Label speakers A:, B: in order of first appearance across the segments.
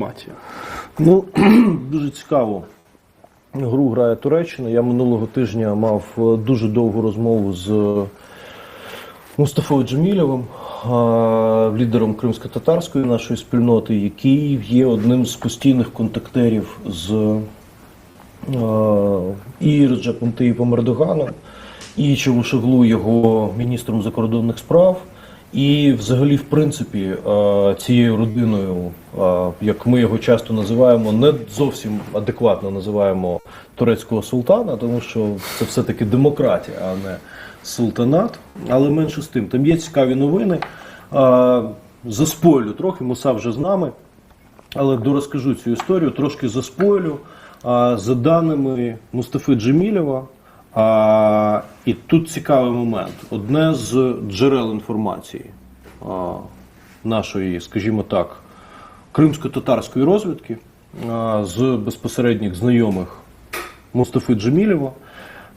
A: інформація.
B: Ну, дуже цікаво. Гру грає Туреччина. Я минулого тижня мав е, дуже довгу розмову з Мустафою Джемілєвим, е, лідером кримсько-татарської нашої спільноти, який є одним з постійних контактерів з е, і Реджепом Таїпом Ердоганом, і Чавушоглу, його міністром закордонних справ. І, взагалі, в принципі, е, цією родиною, е, як ми його часто називаємо, не зовсім адекватно називаємо турецького султана, тому що це все-таки демократія, а не султанат. Але менше з тим, там є цікаві новини. Е, Заспойлю трохи, Муса вже з нами. Але дорозкажу цю історію, трошки заспойлю. А, за даними Мустафи Джемілєва, а, і тут цікавий момент. Одне з джерел інформації а, нашої, скажімо так, кримсько-татарської розвідки а, з безпосередніх знайомих Мустафи Джемілєва.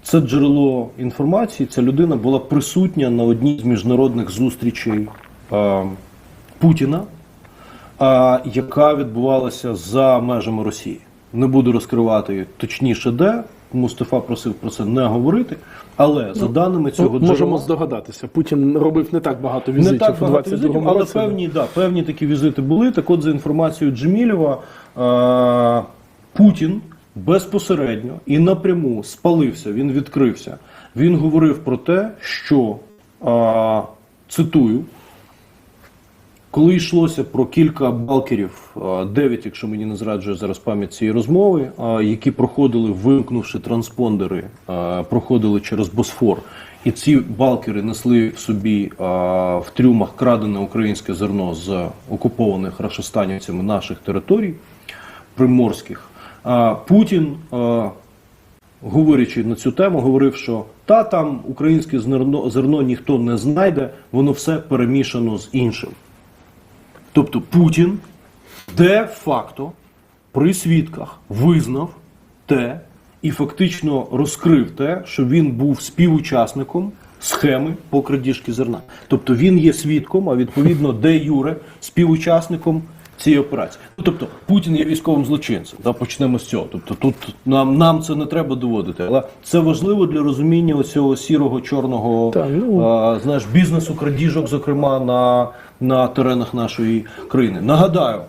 B: Це джерело інформації. Ця людина була присутня на одній з міжнародних зустрічей а, Путіна а, яка відбувалася за межами Росії. Не буду розкривати точніше, де Мустафа просив про це не говорити. Але за даними цього
A: Ну, можемо
B: джерела,
A: здогадатися. Путін робив не так багато
B: не так багато
A: 22
B: візитів, але
A: році.
B: певні, да, певні такі візити були. Так от, за інформацією Джемілєва, а, Путін безпосередньо і напряму спалився, він відкрився. Він говорив про те, що а, цитую. Коли йшлося про кілька балкерів, дев'ять, якщо мені не зраджує зараз пам'ять цієї розмови, які проходили, вимкнувши транспондери, проходили через Босфор, і ці балкери несли в собі в трюмах крадене українське зерно з окупованих рашостанівцями наших територій приморських. Путін, говорячи на цю тему, говорив, що та там українське зерно, зерно ніхто не знайде, воно все перемішано з іншим. Тобто Путін де-факто при свідках визнав те і фактично розкрив те, що він був співучасником схеми по крадіжки зерна. Тобто він є свідком, а відповідно де Юре співучасником цієї операції. Ну, Тобто Путін є військовим злочинцем. Да, почнемо з цього. Тобто тут нам, нам це не треба доводити, але це важливо для розуміння оцього сірого чорного
A: ну.
B: а, знаєш, бізнесу крадіжок, зокрема на, на теренах нашої країни. Нагадаю,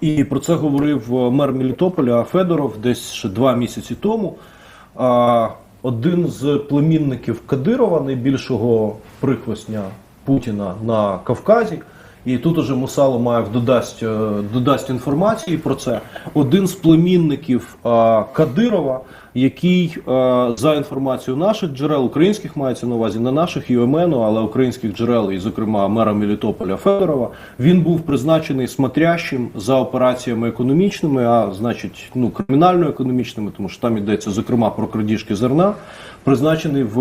B: і про це говорив е, мер Мелітополя Федоров десь ще два місяці тому. А, один з племінників Кадирова, найбільшого прихвостня Путіна на Кавказі. І тут уже Мусало має додасть, е, додасть інформації про це. Один з племінників а, Кадирова, який а, за інформацією наших джерел, українських мається на увазі, не наших ЮМНу, але українських джерел, і, зокрема, мера Мелітополя Федорова, він був призначений смотрящим за операціями економічними, а значить, ну кримінально-економічними, тому що там йдеться зокрема про крадіжки зерна, призначений в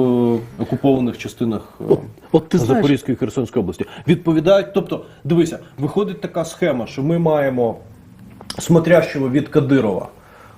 B: окупованих частинах е,
A: от ти знаєш-
B: Запорізької і Херсонської області. Відповідають, тобто, дивися, виходить така схема, що ми маємо смотрящого від Кадирова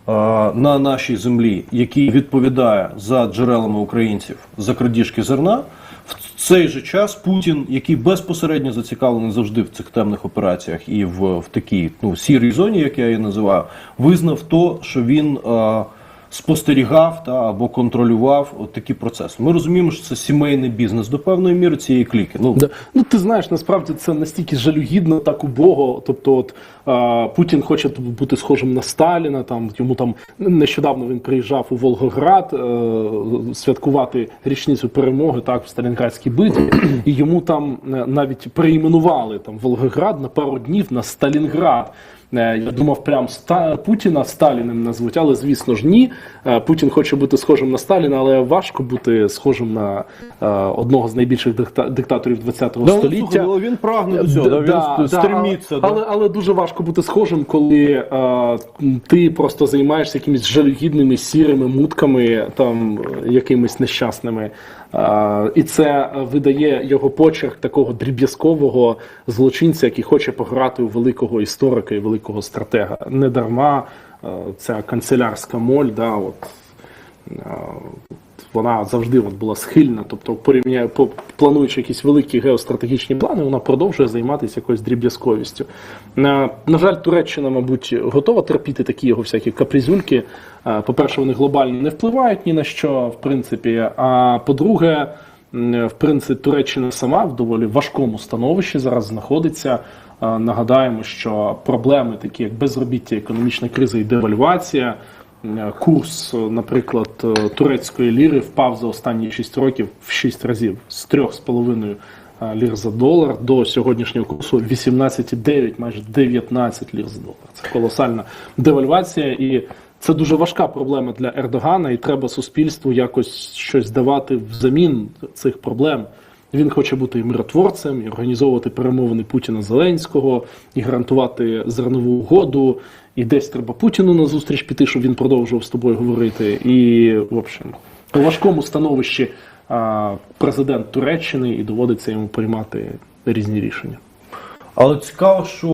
B: е, на нашій землі, який відповідає за джерелами українців за крадіжки зерна. В цей же час Путін, який безпосередньо зацікавлений завжди в цих темних операціях і в, в такій ну, сірій зоні, як я її називаю, визнав то, що він е, спостерігав та або контролював от такі процеси. Ми розуміємо, що це сімейний бізнес до певної міри цієї кліки. Ну
A: Да. Ну ти знаєш, насправді це настільки жалюгідно, так убого. Тобто, от а, Путін хоче бути схожим на Сталіна. Там йому там нещодавно він приїжджав у Волгоград е, святкувати річницю перемоги так в Сталінградській битві, і йому там е, навіть перейменували там Волгоград на пару днів на Сталінград. Е, Я думав, прям ста Путіна Сталіним назвуть, але звісно ж ні. Е, Путін хоче бути схожим на Сталіна, але важко бути схожим на е, одного з найбільших дикта- диктаторів ХХ
B: Да, ну,
A: століття.
B: але він прагне до цього, да, він
A: Да,
B: стремиться. да.
A: але, але дуже важко бути схожим, коли е, ти просто займаєшся якимись жалюгідними сірими мутками, там якимись нещасними. І це е, видає його почерк такого дріб'язкового злочинця, який хоче пограти у великого історика і великого стратега. Не дарма е, ця канцелярська моль, да, от, е, вона завжди от була схильна, тобто порівняє, по- плануючи якісь великі геостратегічні плани, вона продовжує займатися якоюсь дріб'язковістю. На, на жаль, Туреччина, мабуть, готова терпіти такі його всякі капризюльки. Е, По-перше, вони глобально не впливають ні на що, в принципі. А по-друге, в принципі, Туреччина сама в доволі важкому становищі зараз знаходиться. Е, Нагадаємо, що проблеми, такі як безробіття, економічна криза і девальвація, курс, е, наприклад, е, турецької ліри впав за останні 6 років в 6 разів з 3,5 е, лір за долар до сьогоднішнього курсу 18,9, майже 19 лір за долар. Це колосальна девальвація, і це дуже важка проблема для Ердогана, і треба суспільству якось щось давати взамін цих проблем. Він хоче бути і миротворцем, і організовувати перемовини Путіна Зеленського, і гарантувати зернову угоду. І десь треба Путіну на зустріч піти, щоб він продовжував з тобою говорити. І, в общем, у важкому становищі а, президент Туреччини і доводиться йому приймати різні рішення.
B: Але цікаво, що